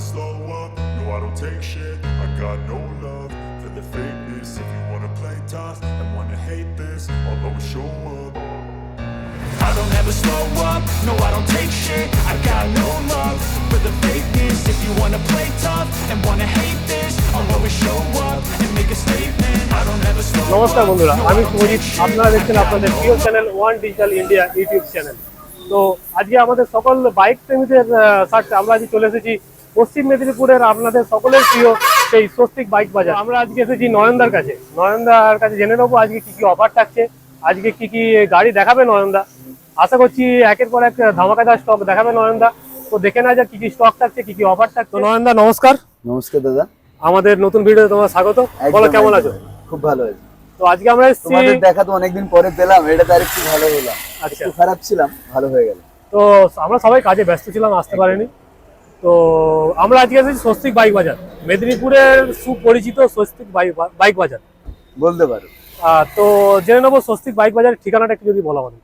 slow up, no I don't take shit I got no love for the fakeness If you wanna play tough and wanna hate this I'll always show up I don't ever slow up, no I don't take shit I got no love for the fakeness If you wanna play tough and wanna hate this I'll always show up and make a statement I don't ever slow নমস্কার up, বন্ধুরা no, I আমি don't Subhajit take shit. আপনারা দেখছেন আপনাদের প্রিয় channel one digital India YouTube channel তো আজকে আমাদের সকল বাইক প্রেমীদের আহ, স্বার্থে আমরা আজকে চলে এসেছি পশ্চিম মেদিনীপুরের আপনাদের সকলের প্রিয় সেই স্বস্তিক বাইক বাজার। আমরা আজকে এসেছি নয়নদার কাছে। নয়নদার কাছে জেনে নেব আজকে কি কি অফার থাকছে। আজকে কি কি গাড়ি দেখাবে নয়নদা। আশা করছি একের পর এক ধামাকাদার স্টক দেখাবে নয়নদা। তো দেখে না যাক কি কি স্টক থাকছে কি কি অফার থাকছে। নয়নদা নমস্কার। নমস্কার দাদা। আমাদের নতুন ভিডিও তোমার স্বাগত। বলো কেমন আছো? খুব ভালো আছে। তো আজকে আমরা এসেছি তোমাদের দেখা তো অনেকদিন পরে পেলাম এটা ভালো আচ্ছা। খারাপ ছিলাম ভালো হয়ে গেল। তো আমরা সবাই কাজে ব্যস্ত ছিলাম আসতে পারিনি। তো আমরা আজকে এসেছি স্বস্তিক বাইক বাজার। মেদিনীপুরের সুপরিচিত স্বস্তিক বাইক বাজার। বলতে পারো। তো জেনে নেব স্বস্তিক বাইক বাজারের ঠিকানাটা একটু যদি বলা আমাদের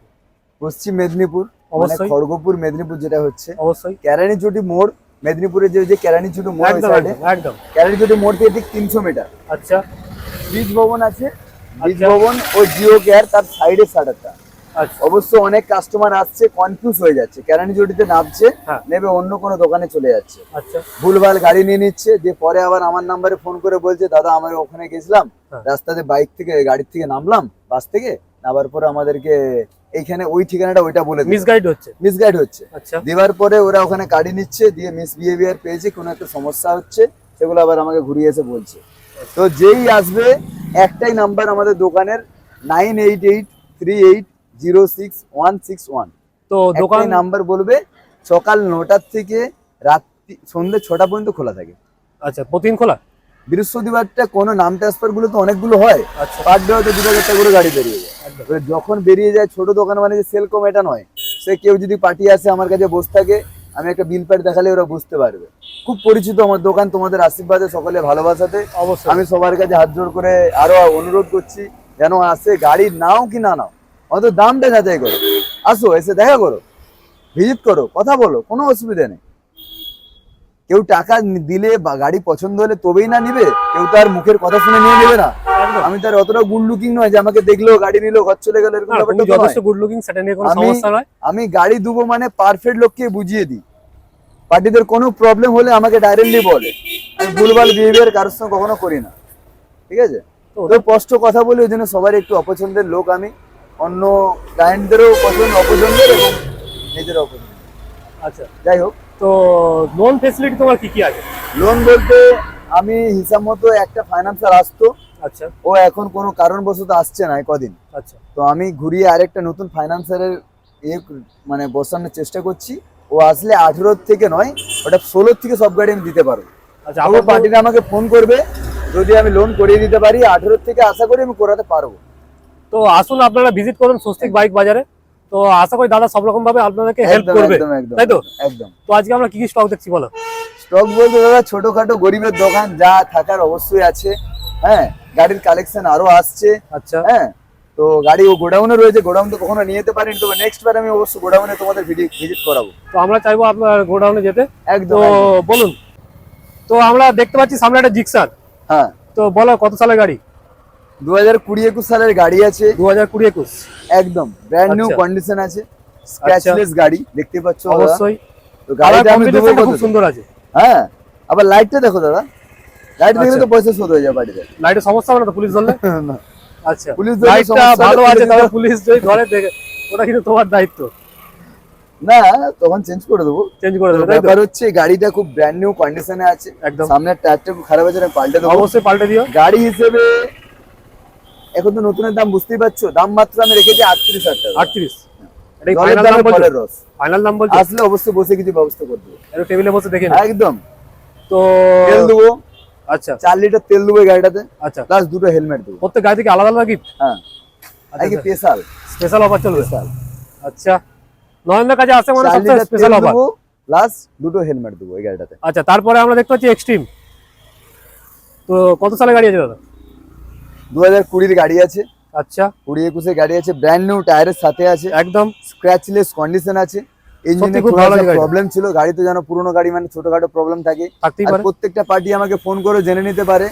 পশ্চিম মেদিনীপুর মানে অবশ্যই। খড়গপুর মেদিনীপুর যেটা হচ্ছে। অবশ্যই। কেরানিচুটি মোড় মেদিনীপুরের যে কেরানিচুটি মোড় একদম কেরানিচুটি মোড় থেকে ঠিক তিনশো মিটার। আচ্ছা। বীজ ভবন আছে। বীজ আচ্ছা। ভবন ও জিও কেয়ার তার সাইডে শাটারটা অবশ্য অনেক কাস্টমার আসছে কনফিউজ হয়ে যাচ্ছে। কেরানিচুটিতে নামছে হ্যাঁ। নেবে অন্য কোনো দোকানে চলে যাচ্ছে। আচ্ছা। ভুলভাল গাড়ি নিয়ে নিচ্ছে দিয়ে পরে আবার আমার নাম্বারে ফোন করে বলছে দাদা আমার ওখানে গেছিলাম হ্যাঁ। রাস্তাতে বাইক থেকে গাড়ির থেকে নামলাম বাস থেকে নামার পরে আমাদেরকে এইখানে ওই ঠিকানাটা ওইটা বলে মিসগাইড হচ্ছে? মিসগাইড হচ্ছে। আচ্ছা। দেওয়ার পরে ওরা ওখানে গাড়ি নিচ্ছে দিয়ে মিস বিহেভিয়ার পেয়েছে কোনো একটা সমস্যা হচ্ছে সেগুলো আবার আমাকে ঘুরিয়ে এসে বলছে। তো যেই আসবে একটাই নাম্বার আমাদের দোকানের nine eight eight three eight zero six one six one. তো দোকান নাম্বার বলবে সকাল নটার থেকে রাত্রি সন্ধ্যে ছটা পর্যন্ত খোলা থাকে। আচ্ছা প্রতিদিন খোলা? বৃহস্পতিবারটা কোনো নাম ট্রান্সফারগুলো তো অনেকগুলো হয়। আচ্ছা। পার ডে হয়তো চারটা করে গাড়ি বেরিয়ে যায়। যখন বেরিয়ে যায় ছোট দোকান মানে যে সেল কম এটা নয়। সে কেউ যদি পার্টি আসে আমার কাছে বসে থাকে আমি একটা বিল প্যাড দেখালে ওরা বুঝতে পারবে। খুব পরিচিত আমার দোকান তোমাদের আশীর্বাদে সকলে ভালোবাসাতে। অবশ্যই। আমি সবার কাছে হাত জোর করে আরও অনুরোধ করছি যেন আসে গাড়ি নাও কি না নাও। অন্তত দামটা যাচাই করো। আসো এসে দেখা করো। ভিজিট করো কথা বলো কোনো অসুবিধা নেই। কেউ টাকা দিলে বা গাড়ি পছন্দ হলে তবেই না নিবে কেউ তার মুখের কথা শুনে নিয়ে নেবে না। আমি তার অতটা গুড লুকিং নয় যে আমাকে দেখল গাড়ি নিলো ঘর চলে গেল এরকম ব্যাপারটা যথেষ্ট গুড লুকিং সেটা নিয়ে কোনো আমি- সমস্যা নয়। আমি গাড়ি দুবো মানে পারফেক্ট লোককে বুঝিয়ে দিই। পার্টিদের কোনো প্রবলেম হলে আমাকে ডাইরেক্টলি বলে। আমি ভুলভাল বিহেভিয়ার কারোর সঙ্গে কখনো করি না। ঠিক আছে? তো তো স্পষ্ট কথা বলি ওই জন্য সবার একটু অপছন্দের লোক আমি। অন্য ক্লায়েন্টদেরও পছন্দ অপছন্দের এবং নিজের অপছন্দ আচ্ছা। যাই হোক। তো লোন ফেসিলিটি তোমার কি কি আছে? লোন বলতে আমি হিসাব মতো একটা ফাইন্যান্সার আসতো। আচ্ছা। ও এখন কোনো কারণবশত আসছে না কদিন। আচ্ছা। তো আমি ঘুরিয়ে আরেকটা নতুন ফাইন্যান্সারের ইয়ে মানে বসানোর চেষ্টা করছি। ও আসলে আঠেরো থেকে নয় ওটা ষোলো থেকে সব গাড়ি আমি দিতে পারব আচ্ছা আমার পার্টিটা আমাকে ফোন করবে। যদি আমি লোন করিয়ে দিতে পারি আঠেরো থেকে আশা করি আমি করাতে পারব। তো আসুন আপনারা ভিজিট করুন স্বস্তিক বাইক বাজারে। তো আশা করি দাদা সব রকম ভাবে আপনাদেরকে হেল্প করবে তাই তো? একদম। তো আজকে আমরা কি কি স্টক দেখছি বলো? স্টক বলতে দাদা ছোটখাটো গরিবের দোকান যা থাকার অবশ্যই আছে। হ্যাঁ গাড়ির কালেকশন আরও আসছে। আচ্ছা। হ্যাঁ তো গাড়ি ও গোডাউনে রয়েছে গোডাউন তো কখনো নিয়ে যেতে পারিনি। তবে নেক্সট বার আমি অবশ্যই গোডাউনে তোমাদের ভিজিট করাবো। তো আমরা চাইব আপনার গোডাউনে যেতে। একদম একদম। বলুন। তো আমরা দেখতে পাচ্ছি সামনে একটা জিক্সার হ্যাঁ। তো বলো কত সালের গাড়ি? দু হাজার কুড়ি একুশ সালের গাড়ি আছে। দু হাজার কুড়ি একুশ। একদম ব্র্যান্ড নিউ আচ্ছা। কন্ডিশন আছে। স্ক্র্যাচলেস গাড়ি দেখতে পাচ্ছ অবশ্যই। তো গাড়িটা আমি দেবো খুব সুন্দর আছে। হ্যাঁ আবার লাইটটা দেখো দাদা। লাইট দেখলে আচ্ছা। তো পয়সা শোধ হয়ে যায় বাড়িতে। লাইটের সমস্যা হবে না তো পুলিশ ধরলে? না। আচ্ছা। পুলিশ লাইটটা ভালো আছে তাহলে পুলিশ যদি ধরে দেখে ওটা কিন্তু তোমার দায়িত্ব। না তখন চেঞ্জ করে দেবো। চেঞ্জ করে দেবে ব্যাপার হচ্ছে গাড়িটা খুব ব্র্যান্ড নিউ কন্ডিশনে আছে। একদম। সামনের টায়ারটা খারাপ আছে পাল্টে দেবো। অবশ্যই পাল্টে দিও। গাড়ি হিসেবে এখন তো নতুনের দাম বুঝতেই পারছ দাম মাত্র আমি রেখেছি আটত্রিশ হাজার টাকা। আটত্রিশ? ফাইনাল দাম বলছো? আসলে অবশ্যই বসে কিছু ব্যবস্থা করে দেবো একটু টেবিলে বসে দেখে একদম। তো তেল দেবো। আচ্ছা। চার লিটার তেল দেবো এই গাড়িটাতে। আচ্ছা। প্লাস দুটো হেলমেট দেবো। প্রত্যেক গাড়ি থেকে আলাদা আলাদা গিফট হ্যাঁ। আচ্ছা আগে স্পেশাল স্পেশাল অফার চলবে? স্পেশাল আচ্ছা। কাছে আসে মানে চার স্পেশাল অফার প্লাস দুটো হেলমেট দেবো এই গাড়িটাতে। আচ্ছা তারপরে আমরা দেখতে পাচ্ছি এক্সট্রিম তো কত সালে গাড়ি আছে দাদা? দু হাজার কুড়ির গাড়ি আছে। আচ্ছা। কুড়ি একুশের গাড়ি আছে ব্র্যান্ড নিউ টায়ারের সাথে আছে। একদম। স্ক্র্যাচলেস কন্ডিশন আছে। সত্যি খুব ভালো প্রবলেম ছিল গাড়িতে যেন পুরোনো গাড়ি মানে ছোটখাটো প্রবলেম থাকে। প্রত্যেকটা পার্টি আমাকে ফোন করে জেনে নিতে পারে।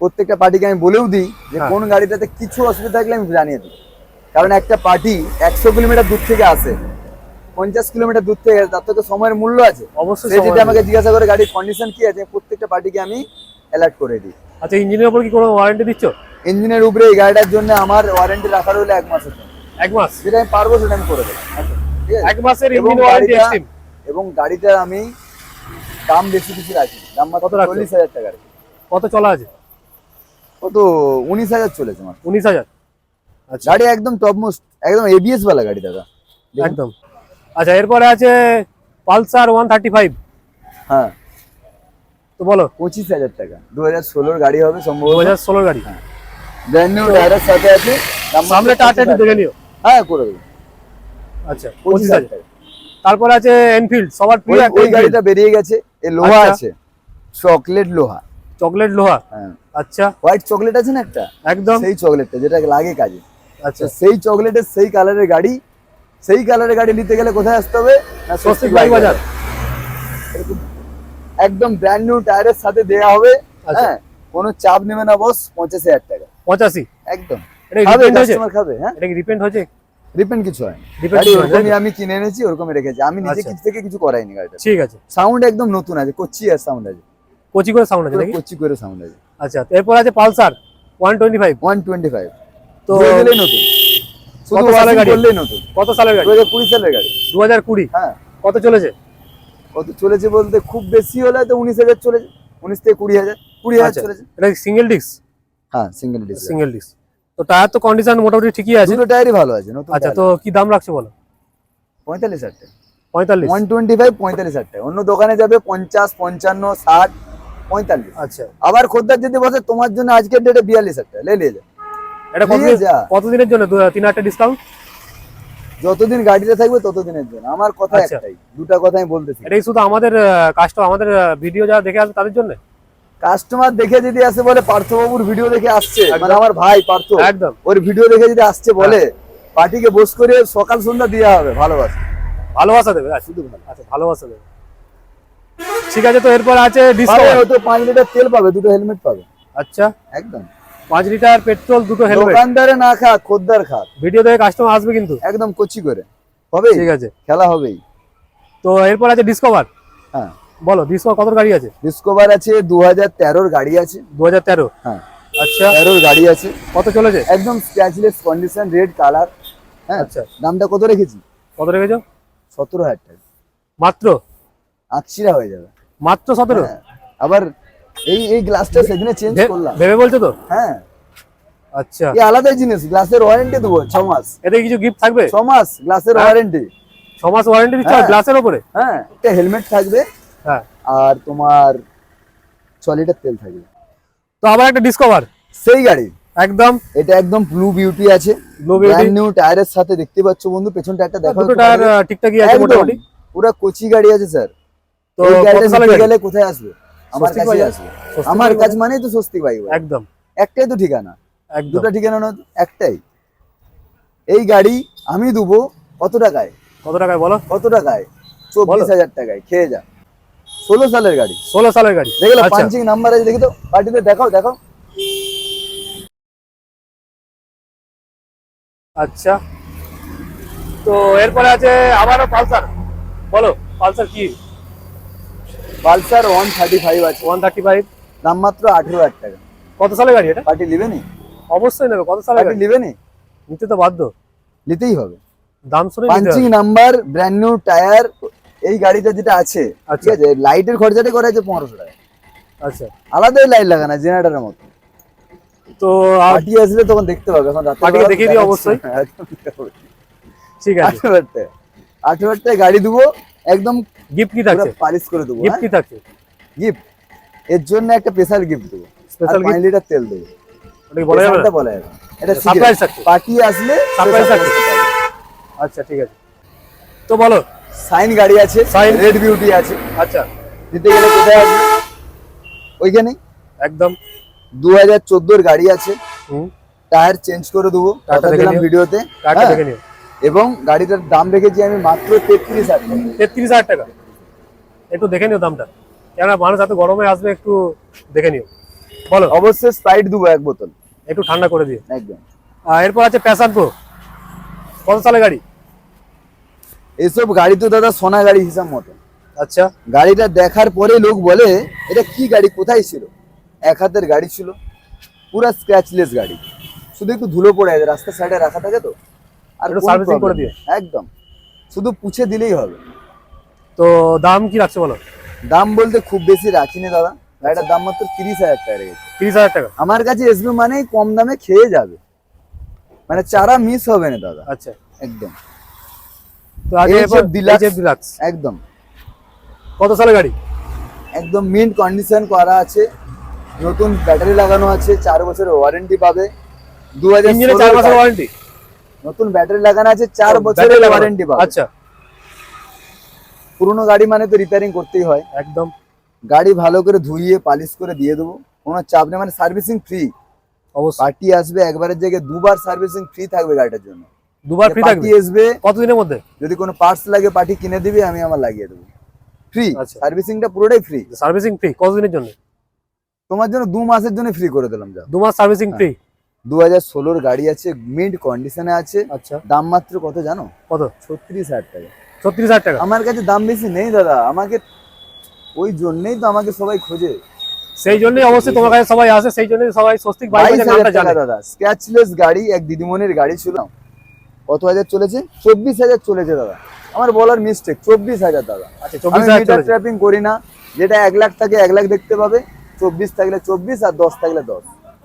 প্রত্যেকটা পার্টিকে আমি বলেও দিই যে হ্যাঁ। কোন গাড়িটাতে কিছু অসুবিধা থাকলে আমি জানিয়ে দিই। কারণ একটা পার্টি একশো কিলোমিটার দূর থেকে আসে। পঞ্চাশ কিলোমিটার দূর থেকে তার তো সময়ের মূল্য আছে। অবশ্যই সে যদি আমাকে জিজ্ঞাসা করে গাড়ির কন্ডিশন কি আছে প্রত্যেকটা পার্টিকে আমি অ্যালার্ট করে দিই। আচ্ছা ইঞ্জিনের উপর কি কোনো ওয়ারেন্টি দিচ্ছ? ইঞ্জিনের উপরে এই গাড়িটার জন্য আমার ওয়ারেন্টি রাখার হলে এক মাসের জন্য। এক মাস? যেটা আমি পারব সেটা আমি করে দেবো। এক মাসের ইঞ্জিন ওয়ারেন্টি এক্সট্রিম এবং গাড়িটার আমি দাম বেশি কিছু রাখি দাম কত? চল্লিশ হাজার টাকা রাখি। কত চলা আছে? কত? উনিশ হাজার চলেছে আমার উনিশ হাজার? আচ্ছা। গাড়ি একদম টপ মোস্ট একদম এবিএস বালা গাড়ি দাদা। একদম। আচ্ছা এরপরে আছে পালসার ওয়ান থার্টি ফাইভ। হ্যাঁ। তো বলো। পঁচিশ হাজার টাকা। দু হাজার ষোলোর গাড়ি হবে দু হাজার ষোলোর গাড়ি। ব্র্যান্ড নিউ টায়ারের সাথে আছে। দাম সামনে টাটা 25,000 একটু দেখে নিও। হ্যাঁ করে দেবো। আচ্ছা পঁচিশ হাজার। তারপর আছে এনফিল্ড সবার প্রিয় ওই-। গাড়িটা বেরিয়ে গেছে এ লোহা আচ্ছা। আছে। চকলেট লোহা। চকলেট লোহা? হ্যাঁ। আচ্ছা। হোয়াইট চকলেট আছে না একটা? একদম। সেই চকলেটটা যেটা লাগে কাজে। আচ্ছা। সেই চকলেটের সেই কালারের গাড়ি সেই কালারের গাড়ি নিতে গেলে কোথায় আসতে হবে? না স্বস্তিক বাইক বাজার। একদম ব্র্যান্ড নিউ টায়ারের সাথে দেয়া হবে। আচ্ছা। হ্যাঁ কোনো চাপ নেবে না বস পঞ্চাশ হাজার টাকা। পঁচাশি। একদম। এটা খাবে রিপেন্ট হয়েছে? কাস্টমার হ্যাঁ? এটা কি রিপেন্ট হয়েছে? রিপেন্ট কিছু হয় গাড়ি কিছু ওরকমই আমি কিনে এনেছি ওরকমই রেখেছি। আমি নিজে আচ্ছা। কিছু থেকে কিছু করাইনি গাড়িটা ঠিক আছে। সাউন্ড একদম নতুন আছে আর সাউন্ড আছে। কচি করে সাউন্ড আছে পুরো করে সাউন্ড আছে। আচ্ছা এরপর আছে Pulsar one twenty five one twenty five তো নতুন। কত সালের গাড়ি? নতুন। কত সালের দু হাজার কুড়ি সালের গাড়ি। দু হাজার কুড়ি। হ্যাঁ। কত চলেছে? কত চলেছে বলতে খুব বেশি হলে তো উনিশ হাজার চলেছে। উনিশ থেকে কুড়ি হাজার কুড়ি হাজার আচ্ছা। চলেছে। এটা সিঙ্গেল ডিস্ক হ্যাঁ সিঙ্গেল ডিস সিঙ্গেল ডিস্ক তো টায়ার তো কন্ডিশন মোটামুটি ঠিকই আছে। দুটো টায়ারই ভালো আছে নতুন আচ্ছা তো কি দাম রাখছো বলো? পঁয়তাল্লিশ হাজার টাকা। পঁয়তাল্লিশ। ওয়ান টোয়েন্টি ফাইভ পঁয়তাল্লিশ হাজার টাকা। অন্য দোকানে যাবে পঞ্চাশ পঞ্চান্ন ষাট পঁয়তাল্লিশ। আচ্ছা। আবার খদ্দার যদি বসে তোমার জন্য আজকের ডেটে বিয়াল্লিশ হাজার টাকা। লে নিয়ে যা এটা নিয়ে কতদিন যা। কতদিনের জন্য? দু- তিন হাজার ডিসকাউন্ট যতদিন গাড়িতে থাকবে ততদিনের জন্য। আমার কথা আচ্ছা। একটাই। দুটা কথা আমি বলতেছি। এটাই শুধু আমাদের কাস্টমার আমাদের ভিডিও যারা দেখে আসবে তাদের জন্য? কাস্টমার দেখে যদি আসে বলে পার্থবাবুর ভিডিও দেখে আসছে মানে আমার ভাই পার্থ একদম। ওর ভিডিও দেখে যদি আসছে বলে হ্যাঁ। পার্টিকে বস করে সকাল সন্ধ্যা দেওয়া হবে ভালোবাসা। ভালোবাসা দেবে আচ্ছা শুধু ভালো আচ্ছা ভালোবাসা দেবে। ঠিক আছে তো এরপর আছে ডিসকাউন্ট হয়তো পাঁচ লিটার তেল পাবে দুটো হেলমেট পাবে। আচ্ছা। একদম। পাঁচ লিটার পেট্রোল দুটো হেলমেট দোকানদারে না খা খদ্দার খা। ভিডিও দেখে কাস্টমার আসবে কিন্তু। একদম কচি করে। হবে ঠিক আছে। খেলা হবেই। তো এরপর আছে ডিসকভার হ্যাঁ। বলো ডিসকভার কত গাড়ি আছে? ডিসকভার আছে দু হাজার তেরোর গাড়ি আছে। দু হাজার তেরো? হ্যাঁ। আচ্ছা। তেরোর গাড়ি আছে। কত চলেছে? একদম স্ক্র্যাচলেস কন্ডিশন রেড কালার হ্যাঁ আচ্ছা। দামটা কত রেখেছি? কত রেখেছো? সতেরো হাজার টাকা। মাত্র? আকছিরা হয়ে যাবে। মাত্র সতেরো? হ্যাঁ। আবার এই এই গ্লাসটা সেদিনে চেঞ্জ করলাম। ভেবে বলছো তো? হ্যাঁ। আচ্ছা। এই আলাদা জিনিস গ্লাসের ওয়ারেন্টি দেবো ছ মাস। এতে কিছু গিফট থাকবে? ছ মাস গ্লাসের হ্যাঁ। ওয়ারেন্টি ছ মাস ওয়ারেন্টি দিচ্ছ হ্যাঁ। গ্লাসের উপরে হ্যাঁ একটা হেলমেট থাকবে। হ্যাঁ। আর তোমার ছ লিটার তেল থাকবে। তো আবার একটা ডিসকভার সেই গাড়ি। একদম। এটা একদম ব্লু বিউটি আছে। নিউ টায়ারের সাথে দেখতে পাচ্ছ বন্ধু পেছন টায়ারটা দেখো দুটো টায়ার ঠিকঠাকই আছে মোটামুটি। পুরো কোচি গাড়ি আছে স্যার তো এই গাড়িটা? গেলে কোথায় আসবে? আমার কাছে আসবে। আমার? কাছে মানেই তো স্বস্তিক বাইক একদম। একটাই তো ঠিকানা। একদম। দুটো ঠিকানা না একটাই। এই গাড়ি আমি দেবো কত টাকায়? কত টাকায় বলো? কত টাকায়? চব্বিশ হাজার টাকায়। খেয়ে যা। ষোলো সালের গাড়ি। ষোলো সালের গাড়ি। দেখলে পাঞ্চিং নাম্বার আছে দেখি তো। পার্টিতে দেখাও দেখাও। আচ্ছা। তো এরপরে আছে আবারও পালসার। বলো পালসার কি? পালসার ওয়ান থার্টি ফাইভ আছে। One thirty five. দাম মাত্র আঠেরো হাজার টাকা। কত সালের গাড়ি এটা? পার্টি নেবে নি অবশ্যই নেবে কত সালের গাড়ি? নেবে নি নিতে তো বাধ্য। নিতেই হবে। দাম শুনে punching number brand new tyre এই গাড়িটা যেটা আছে ঠিক আচ্ছা। আছে? লাইটের খরচাটা করা আছে পনেরোশো টাকা। আচ্ছা। আলাদাই লাইট লাগানো জেনারেটারের মতো। তো পার্টি আসলে তখন দেখতে পাবে এখন রাতে পার্টিকে দেখিয়ে দিও অবশ্যই। ঠিক আছে আঠেরো হাজার টাকা আঠেরো হাজার টাকা গাড়ি দেবো একদম গিফট কি থাকছে? পালিশ করে দেবো গিফট কি থাকছে? গিফট এর জন্য একটা স্পেশাল গিফট দেবো। স্পেশাল গিফট লিটার তেল দেবো। বলা যাবে না? বলা যাবে এটা Surprise থাকছে। পার্টি আসলে Surprise থাকছে। আচ্ছা ঠিক আছে। তো বলো সাইন গাড়ি আছে Shine। রেড বিউটি আছে। আচ্ছা দিতে গেলে কোথায় আসবে? ওইখানে? একদম। দু হাজার চোদ্দোর গাড়ি আছে। হুম। টায়ার চেঞ্জ করে দেবো। কথা দিলাম ভিডিওতে। হ্যাঁ, দেখে নিও। এবং গাড়িটার দাম রেখেছি আমি মাত্র তেত্রিশ হাজার টাকা। তেত্রিশ হাজার টাকা। একটু দেখে নিও দামটা। কেননা মানুষ এত গরমে আসবে একটু দেখে নিও। বলো। অবশ্যই স্প্রাইট দেবো এক বোতল। একটু ঠান্ডা করে দিয়ে একদম। এরপর আছে প্যাশন প্রো কত সালে গাড়ি? এসব গাড়ি তো দাদা সোনা গাড়ি হিসাব মতো। আচ্ছা। গাড়িটা দেখার পরে লোক বলে এটা কি গাড়ি? কোথায় ছিল? এক হাতের গাড়ি ছিল পুরো স্ক্র্যাচলেস গাড়ি। শুধু একটু ধুলো পড়ে আছে রাস্তার সাইডে রাখা থাকে তো। আর servicing করে দিও। একদম। শুধু পুছে দিলেই হবে। তো দাম কি রাখছে বলো? দাম বলতে খুব বেশি রাখিনি দাদা। গাড়িটার দাম মাত্র তিরিশ হাজার টাকা রেখেছে তিরিশ হাজার টাকা? আমার কাছে এসবে মানেই কম দামে খেয়ে যাবে। মানে চারা মিস হবে না দাদা। আচ্ছা। একদম। তো আগে ডিলাক্স একদম। কত সালে গাড়ি? একদম মিন্ট কন্ডিশন করা আছে। নতুন ব্যাটারি লাগানো আছে চার বছরের ওয়ারেন্টি পাবে। দু হাজার চার মাসের ওয়ারেন্টি নতুন ব্যাটারি লাগানো আছে চার বছরের ওয়ারেন্টি পাবে। আচ্ছা। পুরোনো গাড়ি মানে তো রিপেয়ারিং করতেই হয়। একদম। গাড়ি ভালো করে ধুইয়ে পালিশ করে দিয়ে দেবো। কোনো চাপ নেই মানে সার্ভিসিং ফ্রি অবশ্যই। পার্টি আসবে একবারের জায়গায় দুবার সার্ভিসিং ফ্রি থাকবে গাড়িটার জন্য। দুবার ফ্রি থাকবে? আসবে কতদিনের মধ্যে? যদি কোনো পার্টস লাগে পার্টি কিনে দিবি আমি আমার লাগিয়ে দেবো। ফ্রি আচ্ছা। সার্ভিসিংটা পুরোটাই ফ্রি সার্ভিসিং ফ্রি কতদিনের জন্য? তোমার জন্য দু মাসের জন্য ফ্রি করে দিলাম যা দু মাস সার্ভিসিং ফ্রি দু হাজার ষোলোর গাড়ি আছে মিড কন্ডিশনে আছে। আচ্ছা। দাম মাত্র কত জানো? কত? ছত্রিশ হাজার টাকা। ছত্রিশ হাজার টাকা? আমার কাছে দাম বেশি নেই দাদা। আমাকে ওই জন্যই তো আমাকে সবাই খোঁজে। সেই জন্যই অবশ্যই তোমার কাছে সবাই আসে সেই জন্যই সবাই স্বস্তিক বাইক দাদা। স্ক্র্যাচলেস গাড়ি এক দিদিমণির গাড়ি ছিল। কত হাজার চলেছে? চব্বিশ হাজার চলেছে দাদা। আমার বলার মিস্টেক চব্বিশ হাজার দাদা। আচ্ছা চব্বিশ মিটার ট্র্যাপিং করি না। যেটা এক লাখ থাকে এক লাখ দেখতে পাবে। চব্বিশ থাকলে চব্বিশ আর দশ থাকলে দশ।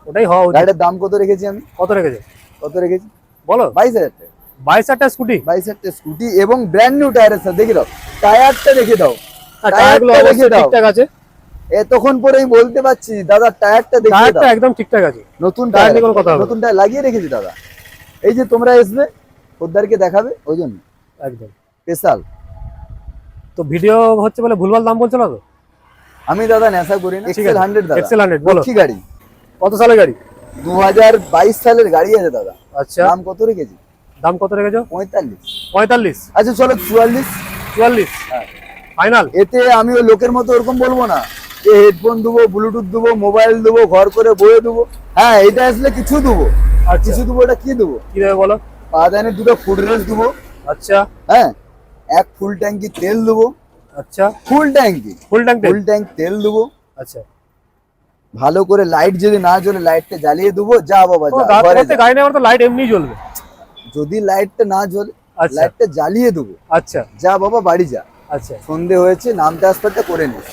ওটাই হওয়া গাড়িটার দাম কত রেখেছি আমি? কত রেখেছে? কত রেখেছি? বলো। বাইশ হাজার টাকা। বাইশ হাজার স্কুটি বাইশ হাজার স্কুটি এবং ব্র্যান্ড নিউ টায়ারের সাথে দেখে দাও টায়ারটা রেখে দাও। টায়ারগুলো টায়ারটা দাও। ঠিকঠাক আছে। এতক্ষণ পরে আমি বলতে পারছি দাদা টায়ারটা দেখে দাও। একদম ঠিকঠাক আছে। নতুন টায়ার কোনো কথা নতুন টায়ার লাগিয়ে রেখেছি দাদা। এই যে তোমরা আসবে খদ্দারকে দেখাবে? ওই জন্য। একদম। স্পেশাল। তো ভিডিও হচ্ছে বলে ভুলভাল দাম বলছো না তো? আমি দাদা নেশা করি না। এক্সেল হান্ড্রেড দাদা। এক্সেল হান্ড্রেড বলো। কি গাড়ি। কত সালের গাড়ি? দু হাজার বাইশ সালের গাড়ি আছে দাদা। আচ্ছা। দাম কত রেখেছি? দাম কত রেখেছো? পঁয়তাল্লিশ। পঁয়তাল্লিশ। আচ্ছা চলো চুয়াল্লিশ। চুয়াল্লিশ। হ্যাঁ। ফাইনাল এতে আমি ওই লোকের মতো ওরকম বলব না। যে হেডফোন দেবো ব্লুটুথ দেবো মোবাইল দেবো ঘর করে বয়ে দেবো। হ্যাঁ এটা আসলে কিছু দেবো। আর আচ্ছা। কিছু দেবো এটা কি দেবো? কি দেবে বলো? পাদানে দুটো ফুড রেস দেবো। আচ্ছা। হ্যাঁ এক ফুল ট্যাঙ্কি তেল দেবো। আচ্ছা। ফুল ট্যাঙ্কি ফুল ট্যাঙ্ক ফুল ট্যাঙ্ক তেল দেবো। আচ্ছা। ভালো করে লাইট যদি না জ্বলে লাইটটা জ্বালিয়ে দেবো যা বাবা। গাড়ি নেওয়ার তো লাইট এমনি জ্বলবে। যদি লাইটটা না জ্বলে আচ্ছা। লাইটটা জ্বালিয়ে দেবো। আচ্ছা। যা বাবা বাড়ি যা। আচ্ছা। সন্ধে হয়েছে নাম ট্রান্সফারটা করে নিস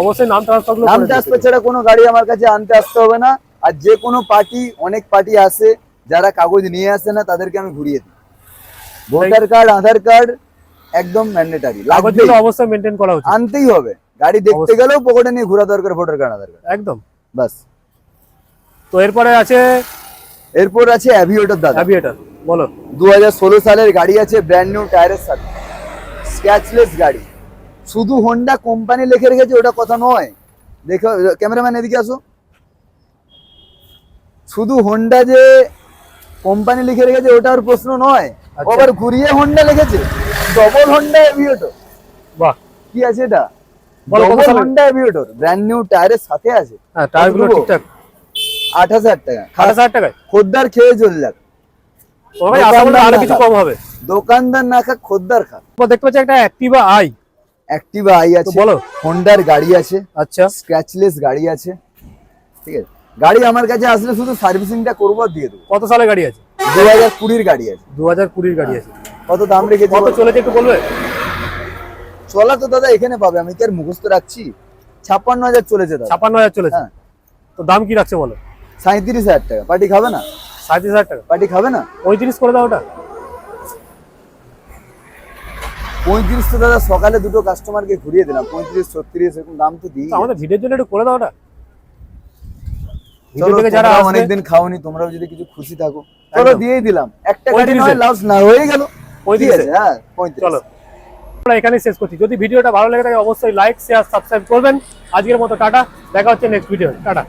অবশ্যই নাম ট্রান্সফার নাম ট্রান্সফার ছাড়া কোনো গাড়ি আমার কাছে আনতে আসতে হবে না। আর যে কোনো পার্টি অনেক পার্টি আসে। যারা কাগজ নিয়ে আসে না তাদেরকে আমি ঘুরিয়ে দিই। ভোটার কার্ড আধার কার্ড একদম ম্যান্ডেটারি কাগজগুলো অবশ্যই মেনটেন করা উচিত। আনতেই হবে। গাড়ি দেখতে। গেলেও পকেটে নিয়ে ঘোরা দরকার ভোটার কার্ড আধার কার্ড। একদম। বাস। তো এরপরে আছে এরপর আছে অ্যাভিয়েটর দাদা। অ্যাভিয়েটার বলো। দু হাজার ষোলো সালের গাড়ি আছে ব্র্যান্ড নিউ টায়ারের সাথে স্ক্যাচলেস গাড়ি। শুধু হোন্ডা কোম্পানি লিখে রেখেছে ওটা কথা নয়। দেখো ক্যামেরাম্যান এদিকে আসো। শুধু হোন্ডা যে কোম্পানি লিখে রেখেছে ওটা ওর প্রশ্ন নয়। আচ্ছা। আবার ঘুরিয়ে হোন্ডা লিখেছে। ডবল হোন্ডা এভিয়েটর বাহ। কি আছে এটা? Double? Honda Aviator brand new টায়ারের সাথে আছে। হ্যাঁ টায়ারগুলো? ঠিকঠাক। আট হাজার টাকা। আঠাশ হাজার টাকায়? খদ্দার খেয়ে চলে যাক। আরও কিছু কম হবে। দোকানদার না খা খদ্দার খা দেখতে পাচ্ছি একটা অ্যাক্টিভা আই অ্যাক্টিভা আই তো আছে। বলো। হোন্ডার গাড়ি আছে। আচ্ছা। স্ক্র্যাচলেস গাড়ি আছে। ঠিক আছে। গাড়ি আমার কাছে আসলে শুধু সার্ভিসিংটা করব আর দিয়ে দেবো। কত সালে গাড়ি আছে? দু হাজার কুড়ির গাড়ি আছে। দু হাজার কুড়ির গাড়ি আছে। কত দাম রেখেছি কত চলেছে একটু বলবে? চলা তো দাদা এখানে পাবে আমি কি আর মুখস্থ রাখছি। ছাপ্পান্ন হাজার চলেছে দাদা। ছাপান্ন হাজার চলেছে? হ্যাঁ। তো দাম কি রাখছে বলো? সাঁত্রিশ হাজার টাকা। পার্টি খাবে না? সাঁত্রিশ হাজার টাকা। পার্টি খাবে না? পঁয়ত্রিশ করে দাও ওটা। পঁয়ত্রিশ তো দাদা সকালে দুটো কাস্টমারকে ঘুরিয়ে দিলাম। পঁয়ত্রিশ ছত্রিশ এরকম দাম তো দিই। তো আমাদের ভিডিওর জন্য একটু করে দাও ওটা। যারা অনেকদিন খাওনি তোমরাও যদি কিছু খুশি থাকো চলো দিয়েই দিলাম। একটা গাড়ি নয়। লাভ না হয়ে গেল। হ্যাঁ চলো। আমরা এখানে শেষ করছি। যদি ভিডিওটা ভালো লেগে থাকে অবশ্যই লাইক শেয়ার সাবস্ক্রাইব করবেন। আজকের মতো টাটা। দেখা হচ্ছে নেক্সট ভিডিও টাটা।